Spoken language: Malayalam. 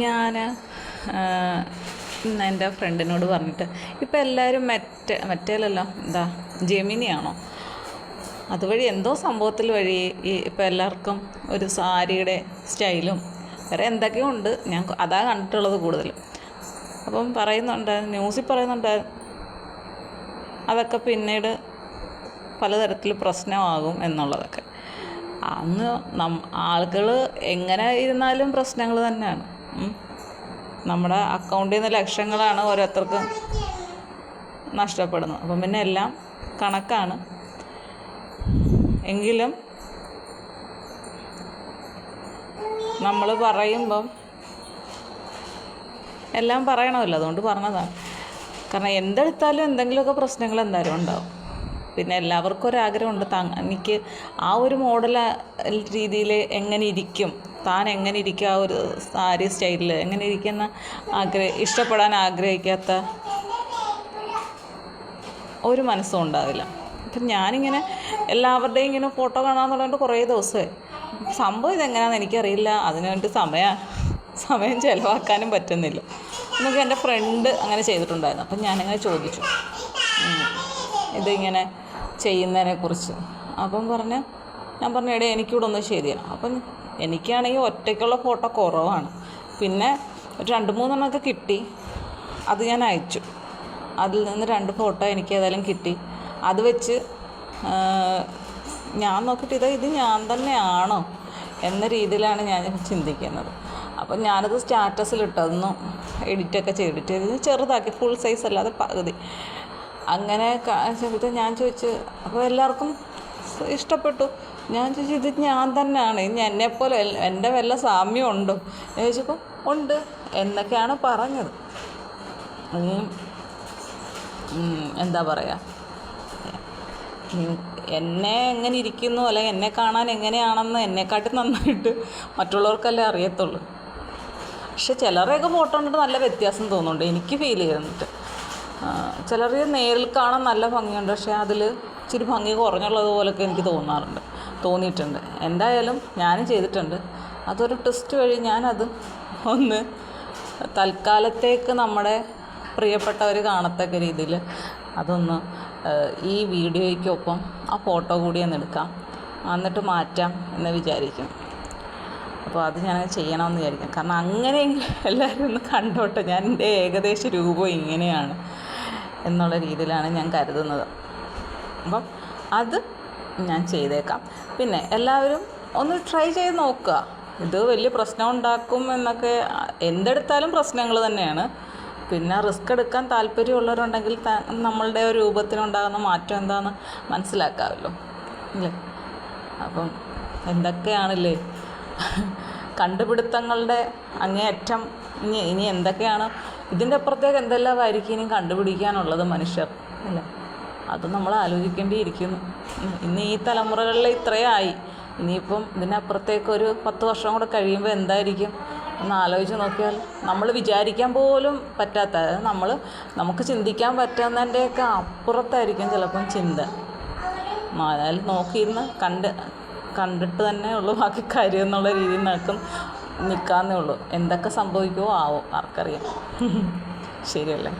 ഞാൻ ഇന്ന് എന്റെ ഫ്രണ്ടിനോട് പറഞ്ഞിട്ട് ഇപ്പം എല്ലാവരും മറ്റേ മറ്റേലല്ലോ എന്താ ജെമിനിയാണോ? അതുവഴി എന്തോ സംഭവത്തിൽ വഴി ഈ ഇപ്പം എല്ലാവർക്കും ഒരു സാരിയുടെ സ്റ്റൈലും വേറെ എന്തൊക്കെയോ ഉണ്ട്. ഞാൻ അതാ കണ്ടിട്ടുള്ളത് കൂടുതലും അപ്പം പറയുന്നുണ്ട് ന്യൂസിൽ പറയുന്നുണ്ട് അതൊക്കെ പിന്നീട് പലതരത്തിൽ പ്രശ്നമാകും എന്നുള്ളതൊക്കെ. അന്ന് നം ആളുകൾ എങ്ങനെ ഇരുന്നാലും പ്രശ്നങ്ങൾ തന്നെയാണ്. നമ്മുടെ അക്കൗണ്ടിൽ നിന്ന് ലക്ഷങ്ങളാണ് ഓരോരുത്തർക്കും നഷ്ടപ്പെടുന്നത്. അപ്പം പിന്നെ എല്ലാം കണക്കാണ്. എങ്കിലും നമ്മൾ പറയുമ്പം എല്ലാം പറയണമല്ലോ. അതുകൊണ്ട് പറഞ്ഞതാണ്. കാരണം എന്തെടുത്താലും എന്തെങ്കിലുമൊക്കെ പ്രശ്നങ്ങൾ എന്തായാലും ഉണ്ടാവും. പിന്നെ എല്ലാവർക്കും ഒരാഗ്രഹമുണ്ട്. താ എനിക്ക് ആ ഒരു മോഡൽ രീതിയിൽ എങ്ങനെ ഇരിക്കും. താൻ എങ്ങനെ ഇരിക്കുക ആ ഒരു സാരി സ്റ്റൈലിൽ എങ്ങനെ ഇരിക്കുന്ന ആഗ്രഹ ഇഷ്ടപ്പെടാൻ ആഗ്രഹിക്കാത്ത ഒരു മനസ്സും ഉണ്ടാവില്ല. അപ്പം ഞാനിങ്ങനെ എല്ലാവരുടെയും ഇങ്ങനെ ഫോട്ടോ കാണാമെന്ന് പറഞ്ഞിട്ട് കുറേ ദിവസമായി. സംഭവം ഇതെങ്ങനെയാണെന്ന് എനിക്കറിയില്ല. അതിനുവേണ്ടി സമയ സമയം ചിലവാക്കാനും പറ്റുന്നില്ല. എന്നൊക്കെ എന്റെ ഫ്രണ്ട് അങ്ങനെ ചെയ്തിട്ടുണ്ടായിരുന്നു. അപ്പം ഞാനിങ്ങനെ ചോദിച്ചു. ഇതിങ്ങനെ ചെയ്യുന്നതിനെക്കുറിച്ച്. അപ്പം പറഞ്ഞ് ഞാൻ പറഞ്ഞു എടേ എനിക്കിവിടെ ഒന്ന് ശരിയാണ് അപ്പം എനിക്കാണെങ്കിൽ ഒറ്റയ്ക്കുള്ള ഫോട്ടോ കുറവാണ്. പിന്നെ രണ്ട് മൂന്നെണ്ണമൊക്കെ കിട്ടി. അത് ഞാൻ അയച്ചു. അതിൽ നിന്ന് രണ്ട് ഫോട്ടോ എനിക്ക് ഏതായാലും കിട്ടി. അത് വെച്ച് ഞാൻ നോക്കിയിട്ട് ഇത് ഇത് ഞാൻ തന്നെയാണോ എന്ന രീതിയിലാണ് ഞാൻ ചിന്തിക്കുന്നത്. അപ്പം ഞാനത് സ്റ്റാറ്റസിലിട്ടതൊന്നും എഡിറ്റൊക്കെ ചെയ്തിട്ട് ഇത് ചെറുതാക്കി ഫുൾ സൈസ് അല്ലാതെ പകുതി. അങ്ങനെ ചെയ്തിട്ട് ഞാൻ ചോദിച്ചു അപ്പോൾ എല്ലാവർക്കും ഇഷ്ടപ്പെട്ടു. ഞാൻ ചോദിച്ചു ഇത് ഞാൻ തന്നെയാണ്. ഇനി എന്നെപ്പോലെ എന്റെ വല്ല സാമ്യം ഉണ്ടോ? എന്ന് ചോദിച്ചപ്പോൾ ഉണ്ട് എന്നൊക്കെയാണ് പറഞ്ഞത്. എന്താ പറയുക എന്നെ എങ്ങനെ ഇരിക്കുന്നു അല്ലെങ്കിൽ എന്നെ കാണാൻ എങ്ങനെയാണെന്ന് എന്നെക്കാട്ടി നന്നായിട്ട് മറ്റുള്ളവർക്കല്ലേ അറിയത്തുള്ളൂ. പക്ഷെ ചിലരെയൊക്കെ ഫോട്ടോ കണ്ടിട്ട് നല്ല വ്യത്യാസം തോന്നുന്നുണ്ട്. എനിക്ക് ഫീൽ ചെയ്യുന്നുണ്ട്. ചിലർ നേരിൽ കാണാൻ നല്ല ഭംഗിയുണ്ട്. പക്ഷേ അതിൽ ഇച്ചിരി ഭംഗി കുറഞ്ഞുള്ളത് എനിക്ക് തോന്നാറുണ്ട്. തോന്നിയിട്ടുണ്ട്. എന്തായാലും ഞാനും ചെയ്തിട്ടുണ്ട്. അതൊരു ട്വിസ്റ്റ് വഴി ഞാനത് ഒന്ന് തൽക്കാലത്തേക്ക് നമ്മുടെ പ്രിയപ്പെട്ടവർ കാണത്തക്ക രീതിയിൽ അതൊന്ന് ഈ വീഡിയോയ്ക്കൊപ്പം ആ ഫോട്ടോ കൂടി ഒന്ന് എടുക്കാം. എന്നിട്ട് മാറ്റാം എന്ന് വിചാരിക്കും. അപ്പോൾ അത് ഞാൻ ചെയ്യണമെന്ന് വിചാരിക്കും. കാരണം അങ്ങനെയെങ്കിലും എല്ലാവരും ഒന്ന് കണ്ടോട്ടെ. ഞാൻ എന്റെ ഏകദേശ രൂപം ഇങ്ങനെയാണ് എന്നുള്ള രീതിയിലാണ് ഞാൻ കരുതുന്നത്. അപ്പം അത് ഞാൻ ചെയ്തേക്കാം. പിന്നെ എല്ലാവരും ഒന്ന് ട്രൈ ചെയ്ത് നോക്കുക. ഇത് വലിയ പ്രശ്നം ഉണ്ടാക്കും എന്നൊക്കെ എന്തെടുത്താലും പ്രശ്നങ്ങൾ തന്നെയാണ്. പിന്നെ റിസ്ക് എടുക്കാൻ താല്പര്യമുള്ളവരുണ്ടെങ്കിൽ നമ്മളുടെ രൂപത്തിനുണ്ടാകുന്ന മാറ്റം എന്താണെന്ന് മനസ്സിലാക്കാമല്ലോ. അല്ലേ അപ്പം എന്തൊക്കെയാണല്ലേ? കണ്ടുപിടുത്തങ്ങളുടെ അങ്ങേയറ്റം ഇനി ഇനി എന്തൊക്കെയാണ്? ഇതിന്റെ അപ്പുറത്തേക്ക് എന്തെല്ലാമായിരിക്കും ഇനി കണ്ടുപിടിക്കാനുള്ളത് മനുഷ്യർ? അല്ലേ? അത് നമ്മൾ ആലോചിക്കേണ്ടിയിരിക്കുന്നു. ഇന്ന് ഈ തലമുറകളിൽ ഇത്രയായി ഇനിയിപ്പം ഇതിനപ്പുറത്തേക്ക് ഒരു പത്ത് വർഷം കൂടെ കഴിയുമ്പോൾ എന്തായിരിക്കും? ഒന്ന് ആലോചിച്ച് നോക്കിയാൽ നമ്മൾ വിചാരിക്കാൻ പോലും പറ്റാത്ത അതായത് നമ്മൾ നമുക്ക് ചിന്തിക്കാൻ പറ്റുന്നതിന്റെയൊക്കെ അപ്പുറത്തായിരിക്കും ചിലപ്പം ചിന്ത. അതായത് നോക്കിയിരുന്ന് കണ്ട് കണ്ടിട്ട് തന്നെ ഉള്ളു. ബാക്കി കാര്യം എന്നുള്ള രീതിയിൽ നിൽക്കും നിൽക്കാന്നേ ഉള്ളൂ. എന്തൊക്കെ സംഭവിക്കുമോ ആവോ ആർക്കറിയാം. ശരിയല്ലേ?